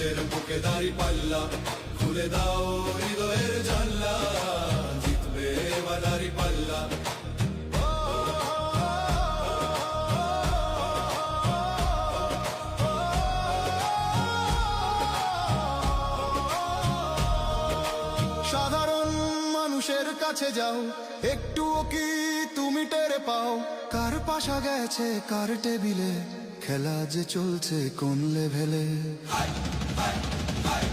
মানুষের বুকে দাড়ি পাল্লা খুলে দাও হৃদয়ের জানলা জিতবে সাধারণ মানুষের কাছে যাও, একটুও কি তুমি টেরে পাও? কার পাশা গেছে, কার টেবিলে? খেলা যে চলছে কোন লেভেলে fight, fight.